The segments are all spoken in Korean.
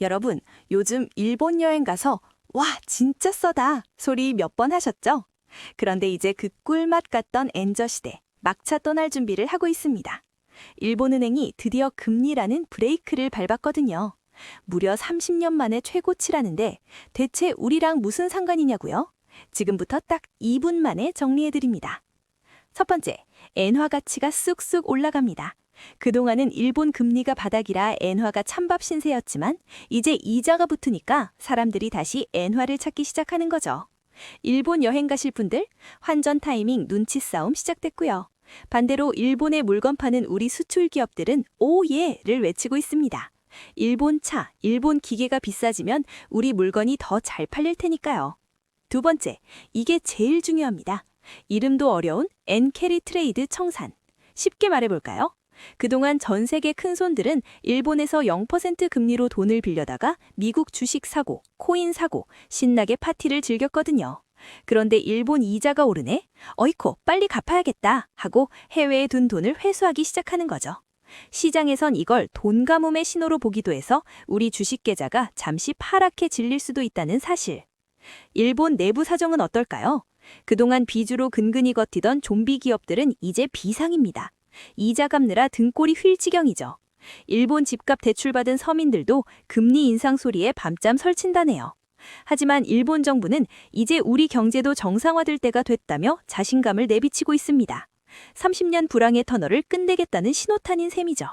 여러분, 요즘 일본 여행 가서 와, 진짜 싸다 소리 몇 번 하셨죠? 그런데 이제 그 꿀맛 같던 엔저 시대 막차 떠날 준비를 하고 있습니다. 일본은행이 드디어 금리라는 브레이크를 밟았거든요. 무려 30년 만에 최고치라는데 대체 우리랑 무슨 상관이냐고요? 지금부터 딱 2분 만에 정리해드립니다. 첫 번째, 엔화 가치가 쑥쑥 올라갑니다. 그동안은 일본 금리가 바닥이라 엔화가 찬밥 신세였지만 이제 이자가 붙으니까 사람들이 다시 엔화를 찾기 시작하는 거죠. 일본 여행 가실 분들 환전 타이밍 눈치 싸움 시작됐고요. 반대로 일본에 물건 파는 우리 수출 기업들은 오예를 외치고 있습니다. 일본 차, 일본 기계가 비싸지면 우리 물건이 더 잘 팔릴 테니까요. 두 번째, 이게 제일 중요합니다. 이름도 어려운 엔캐리 트레이드 청산. 쉽게 말해볼까요? 그동안 전 세계 큰손들은 일본에서 0% 금리로 돈을 빌려다가 미국 주식 사고, 코인 사고, 신나게 파티를 즐겼거든요. 그런데 일본 이자가 오르네? 어이코, 빨리 갚아야겠다 하고 해외에 둔 돈을 회수하기 시작하는 거죠. 시장에선 이걸 돈 가뭄의 신호로 보기도 해서 우리 주식 계좌가 잠시 파랗게 질릴 수도 있다는 사실. 일본 내부 사정은 어떨까요? 그동안 비주로 근근히 버티던 좀비 기업들은 이제 비상입니다. 이자 갚느라 등골이 휠 지경이죠. 일본 집값 대출받은 서민들도 금리 인상 소리에 밤잠 설친다네요. 하지만 일본 정부는 이제 우리 경제도 정상화될 때가 됐다며 자신감을 내비치고 있습니다. 30년 불황의 터널을 끝내겠다는 신호탄인 셈이죠.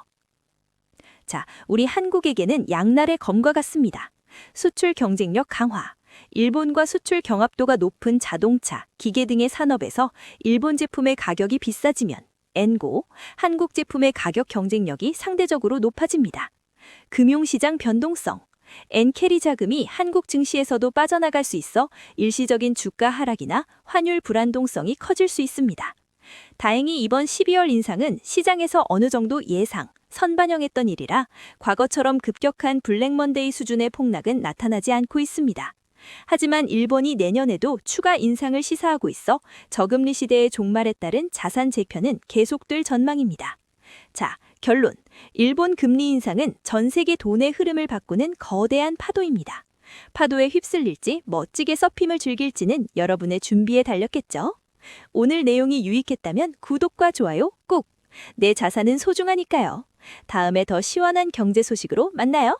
자, 우리 한국에게는 양날의 검과 같습니다. 수출 경쟁력 강화. 일본과 수출 경합도가 높은 자동차, 기계 등의 산업에서 일본 제품의 가격이 비싸지면 엔고, 한국 제품의 가격 경쟁력이 상대적으로 높아집니다. 금융시장 변동성. 엔캐리 자금이 한국 증시에서도 빠져나갈 수 있어 일시적인 주가 하락이나 환율 불안동성이 커질 수 있습니다. 다행히 이번 12월 인상은 시장에서 어느 정도 예상, 선반영했던 일이라 과거처럼 급격한 블랙먼데이 수준의 폭락은 나타나지 않고 있습니다. 하지만 일본이 내년에도 추가 인상을 시사하고 있어 저금리 시대의 종말에 따른 자산 재편은 계속될 전망입니다. 자, 결론. 일본 금리 인상은 전 세계 돈의 흐름을 바꾸는 거대한 파도입니다. 파도에 휩쓸릴지 멋지게 서핌을 즐길지는 여러분의 준비에 달렸겠죠? 오늘 내용이 유익했다면 구독과 좋아요 꼭! 내 자산은 소중하니까요. 다음에 더 시원한 경제 소식으로 만나요.